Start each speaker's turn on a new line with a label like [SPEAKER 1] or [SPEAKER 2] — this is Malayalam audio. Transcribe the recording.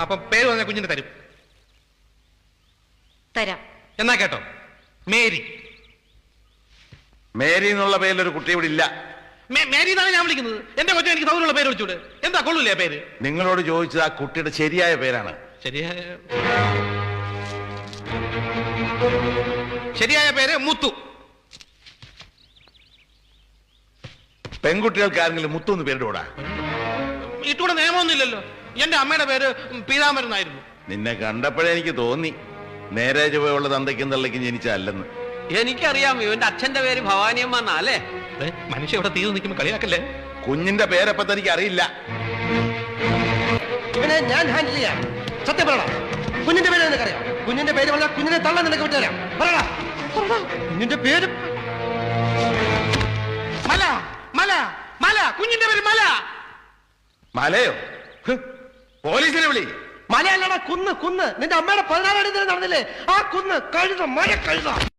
[SPEAKER 1] അപ്പൊ പേര് പറഞ്ഞ കുഞ്ഞിന് തരും.
[SPEAKER 2] തരാം.
[SPEAKER 1] എന്നാ കേട്ടോ? മേരി.
[SPEAKER 3] മേരി എന്നുള്ള പേരിലൊരു കുട്ടി ഇവിടെ ഇല്ല.
[SPEAKER 1] മേ- മേരി എന്നാണ് ഞാൻ വിളിക്കുന്നത്. എന്റെ കൊച്ചു എനിക്ക് സൗകര്യമുള്ള പേര് വിളിച്ചൂടെ? എന്താ കൊള്ളൂലേ ആ പേര്?
[SPEAKER 3] നിങ്ങളോട് ചോദിച്ചത് ആ കുട്ടിയുടെ ശരിയായ പേരാണ്.
[SPEAKER 1] ശരിയായ ശരിയായ പേര് മുത്തു.
[SPEAKER 3] പെൺകുട്ടികൾക്ക് ആരെങ്കിലും മുത്തു എന്ന് പേരിടൂടാ?
[SPEAKER 1] ഇട്ടുകൂടെ നിയമമൊന്നുമില്ലല്ലോ. എന്റെ അമ്മയുടെ പേര് പീതാമരൻ ആയിരുന്നു
[SPEAKER 3] നിന്നെ കണ്ടപ്പോഴേ എനിക്ക് തോന്നി. നേരെ ചുവയുള്ള തന്തയ്ക്കും തള്ളയ്ക്കും ജനിച്ചല്ലെന്ന്
[SPEAKER 4] എനിക്കറിയാം ഇവന്റെ അച്ഛന്റെ പേര് ഭവാനിയമ്മ എന്നാ അല്ലേ
[SPEAKER 1] മനുഷ്യ ഇവിടെ തീരു നിൽക്കുമ്പോ കളിയാക്കല്ലേ?
[SPEAKER 3] കുഞ്ഞിന്റെ പേരപ്പ തനിക്ക് അറിയില്ല
[SPEAKER 5] ഇവനെ ഞാൻ ഹാൻഡിൽ ചെയ്യാം. സത്യം പറയടാ. കുഞ്ഞിന്റെ പേര് നിനക്കറിയാം. കുഞ്ഞിന്റെ പേര് പറഞ്ഞാൽ കുഞ്ഞിനെ തള്ള നിനക്ക് വിട്ടുതരാം പറയടാ. കുഞ്ഞിന്റെ പേര്
[SPEAKER 1] മല മല മല കുഞ്ഞിന്റെ പേര് മല.
[SPEAKER 3] മലയോ? ഹ്, പോലീസിനെ വിളി.
[SPEAKER 5] മലയല്ലടാ കുന്ന് കുന്ന്. നിന്റെ അമ്മയുടെ പതിനാലാം തീയതി നടന്നില്ലേ? ആ കുന്ന് കഴുത മഴ കഴുത.